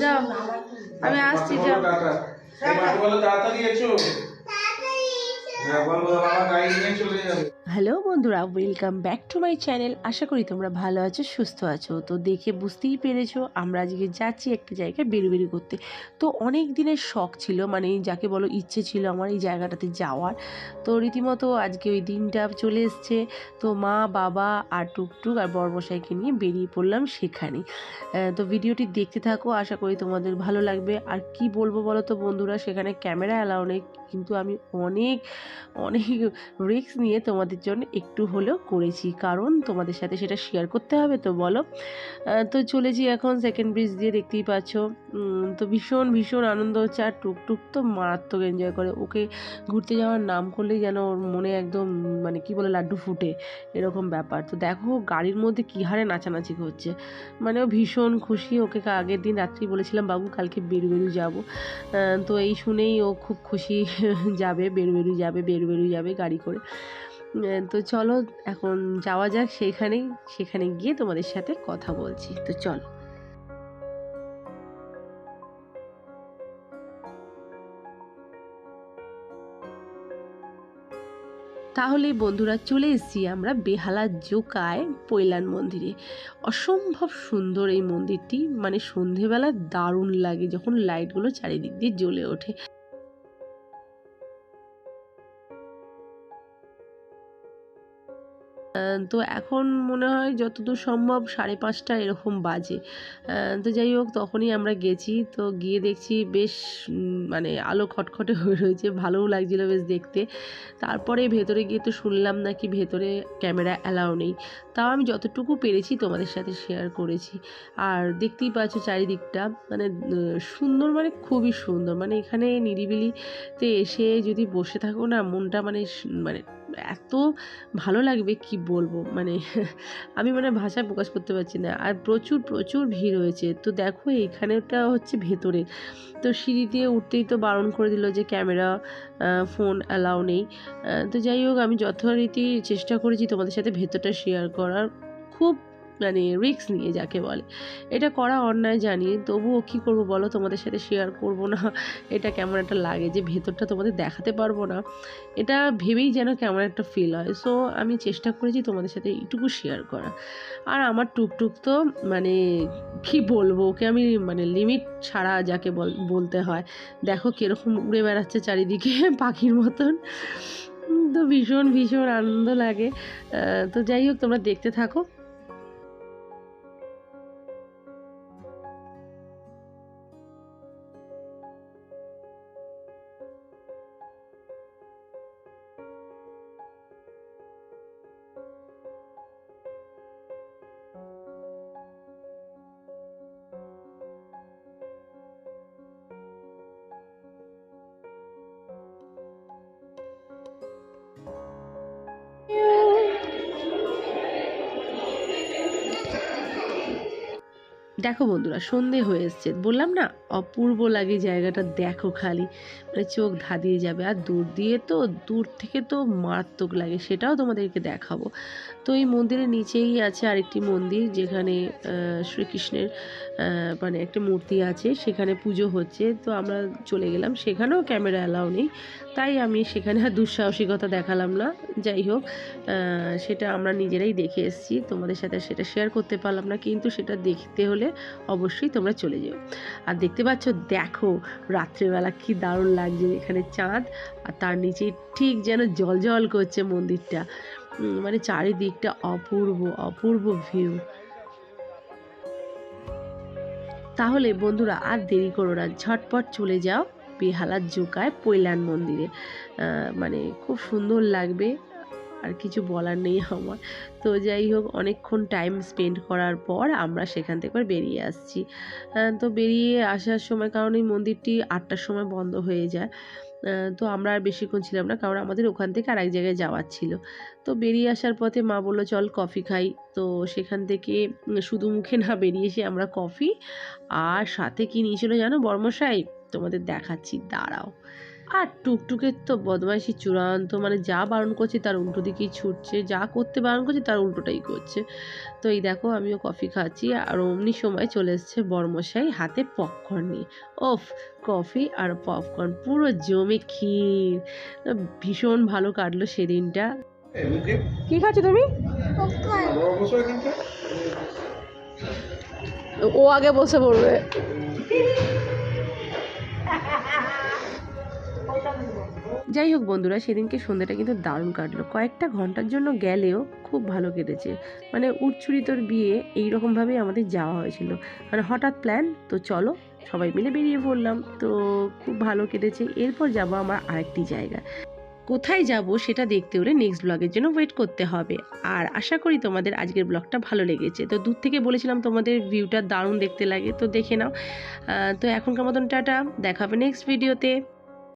যাও আমি আসছি যাও বলো তাড়াতাড়ি এসো হ্যাঁ বলো বাবা গাড়ি নিয়ে চলে যাবে হ্যালো বন্ধুরা, welcome back to my channel. আশা করি তোমরা ভালো আছো, সুস্থ আছো। তো দেখে বুঝতেই পেরেছ, আমরা আজকে যাচ্ছি একটা জায়গায় বেরু বেরু করতে। তো অনেক দিনের শখ ছিল মানে যাকে বলো ইচ্ছে ছিল আমার এই জায়গাটাতে যাওয়ার। তো রীতিমতো আজকে ওই দিনটা চলে এসছে। তো মা, বাবা আর টুকটুক আর বর্মশাইকে নিয়ে বেরিয়ে পড়লাম সেখানে। তো ভিডিওটি দেখতে থাকো, আশা করি তোমাদের ভালো লাগবে। আর কি বলব বলো তো বন্ধুরা, সেখানে ক্যামেরা অ্যালাউ নেই। কিন্তু আমি অনেক অনেক রিস্ক নিয়ে তোমাদের জন্য একটু হলেও করেছি। কারণ তোমাদের সাথে সেটা শেয়ার করতে হবে তো বলো। তো চলেছি এখন সেকেন্ড ব্রিজ দিয়ে, দেখতেই পাচ্ছ। তো ভীষণ ভীষণ আনন্দ হচ্ছে আর টুকটুক তো মারাত্মক এনজয় করে। ওকে ঘুরতে যাওয়ার নাম করলেই যেন ওর মনে একদম মানে কি বলে, লাড্ডু ফুটে। এরকম ব্যাপার। তো দেখো গাড়ির মধ্যে কী হারে নাচানাচি করছে। মানে ও ভীষণ খুশি। ওকে আগের দিন রাত্রি বলেছিলাম, বাবু, কালকে বেরু বেরু যাব তো এই শুনেই ও খুব খুশি যাবে বেরু বেরু যাবে বেরু বেরু যাবে গাড়ি করে। তো চলো এখন যাওয়া যাক সেখানেই সেখানে গিয়ে তোমাদের সাথে কথা বলছি। তো চলো। তাহলে বন্ধুরা চলে এসেছি আমরা বেহালা জোকায় পৈলান মন্দিরে। অসম্ভব সুন্দর এই মন্দিরটি মানে সন্ধেবেলা দারুণ লাগে যখন লাইটগুলো চারিদিক দিয়ে জ্বলে ওঠে। তো এখন মনে হয় যতদূর সম্ভব সাড়ে পাঁচটা এরকম বাজে। তো যাই হোক, তখনই আমরা গেছি। তো গিয়ে দেখছি বেশ মানে আলো খটখটে হয়ে রয়েছে, ভালোও লাগছিল বেশ দেখতে। তারপরে ভেতরে গিয়ে তো শুনলাম নাকি ভেতরে ক্যামেরা অ্যালাউ নেই। তাও আমি যতটুকু পেরেছি তোমাদের সাথে শেয়ার করেছি। আর দেখতেই পাচ্ছ চারিদিকটা মানে সুন্দর মানে খুবই সুন্দর। মানে এখানে নিরিবিলিতে এসে যদি বসে থাকো না, মনটা মানে মানে এত ভালো লাগবে কি বলব? মানে আমি মানে ভাষায় প্রকাশ করতে পারছি না। আর প্রচুর প্রচুর ভিড় হয়েছে তো দেখো এখানেটা হচ্ছে ভেতরে। তো সিঁড়ি দিয়ে উঠতেই তো বারণ করে দিল যে ক্যামেরা ফোন অ্যালাউ নেই। তো যাই হোক, আমি যথারীতি চেষ্টা করেছি তোমাদের সাথে ভেতরটা শেয়ার করার। খুব মানে রিস্ক নিয়ে যাকে বলে। এটা করা অন্যায় জানি তবুও কী করব বলো? তোমাদের সাথে শেয়ার করব না। এটা কেমন একটা লাগে যে ভেতরটা তোমাদের দেখাতে পারব না। এটা ভেবেই যেন কেমন একটা ফিল হয়। সো আমি চেষ্টা করেছি তোমাদের সাথে এইটুকু শেয়ার করা। আর আমার টুকটুক তো মানে কি বলব? ওকে আমি মানে লিমিট ছাড়া যাকে বল, বলতে হয়। দেখো কীরকম উড়ে বেড়াচ্ছে চারিদিকে পাখির মতন। তো ভীষণ ভীষণ আনন্দ লাগে। তো যাই হোক, তোমরা দেখতে থাকো। দেখো বন্ধুরা, সন্ধে হয়ে এসছে। বললাম না, অপূর্ব লাগে জায়গাটা, দেখো খালি। মানে চোখ ধাঁধিয়ে যাবে। আর দূর দিয়ে তো, দূর থেকে তো মারাত্মক লাগে, সেটাও তোমাদেরকে দেখাবো। তো এই মন্দিরের নিচেই আছে আরেকটি মন্দির, যেখানে শ্রীকৃষ্ণের মানে একটা মূর্তি আছে, সেখানে পুজো হচ্ছে। তো আমরা চলে গেলাম, সেখানেও ক্যামেরা অ্যালাউ নেই। তাই আমি সেখানে আর দুঃসাহসিকতা দেখালাম না। যাই হোক সেটা আমরা নিজেরাই দেখে এসেছি। তোমাদের সাথে সেটা শেয়ার করতে পারলাম না, কিন্তু সেটা দেখতে হলে অবশ্যই তোমরা চলে যেও। আর দেখতে পাচ্ছ, দেখো রাত্রেবেলা কি দারুণ লাগছে এখানে চাঁদ, আর তার নিচে ঠিক যেন জল জল করছে মন্দিরটা। মানে চারিদিকটা অপূর্ব অপূর্ব ভিউ তাহলে বন্ধুরা আর দেরি করো না, ঝটপট চলে যাও বেহালার জোকায় পৈলান মন্দিরে। মানে খুব সুন্দর লাগবে। আর কিছু বলার নেই আমার। তো যাই হোক, অনেকক্ষণ টাইম স্পেন্ড করার পর আমরা সেখান থেকে বেরিয়ে আসছি। তো বেরিয়ে আসার সময়, কারণ এই মন্দিরটি আটটার সময় বন্ধ হয়ে যায়। তো আমরা আর বেশিক্ষণ ছিলাম না, কারণ আমাদের ওখান থেকে আরেক জায়গায় যাওয়ার ছিল। তো বেরিয়ে আসার পথে মা বলল, চল কফি খাই। তো সেখান থেকে শুধু মুখে না বেরিয়ে এসে আমরা কফি আর সাথে কি নিয়েছিল জানো বর্মশাই? তোমাদের দেখাচ্ছি, দাঁড়াও। আর টুকটুকের তো বদমাইশি চূড়ান্ত মানে যা বারণ করছে তার উল্টো দিকেই ছুটছে যা করতে বারণ করছে তার উল্টোটাই করছে। তো এই দেখো আমিও কফি খাচ্ছি আর অমনি সময় চলে এসছে বর্মশাই হাতে পপকর্ন নিয়ে। ওফ কফি আর পপকর্ন পুরো জমে ক্ষীর। ভীষণ ভালো কাটলো সেদিনটা। কি খাচ্ছ তুমি? ও আগে বসে পড়বে। যাই হোক বন্ধুরা, সেদিনকে সন্ধ্যাটা কিন্তু দারুণ কাটলো। কয়েকটা ঘণ্টার জন্য গেলেও খুব ভালো কেটেছে। মানে উচ্ছুরি তোর বিয়ে এইরকমভাবেই আমাদের যাওয়া হয়েছিল। মানে হঠাৎ প্ল্যান তো চলো সবাই মিলে বেরিয়ে পড়লাম। তো খুব ভালো কেটেছে। এরপর যাব আমার আরেকটি জায়গা কোথায় যাব সেটা দেখতে হলে নেক্সট ব্লগের জন্য ওয়েট করতে হবে। আর আশা করি তোমাদের আজকের ব্লগটা ভালো লেগেছে। তো দূর থেকে বলেছিলাম তোমাদের ভিউটা দারুণ দেখতে লাগে, তো দেখে নাও। তো এখনকার মতন টাটা, দেখাবে নেক্সট ভিডিওতে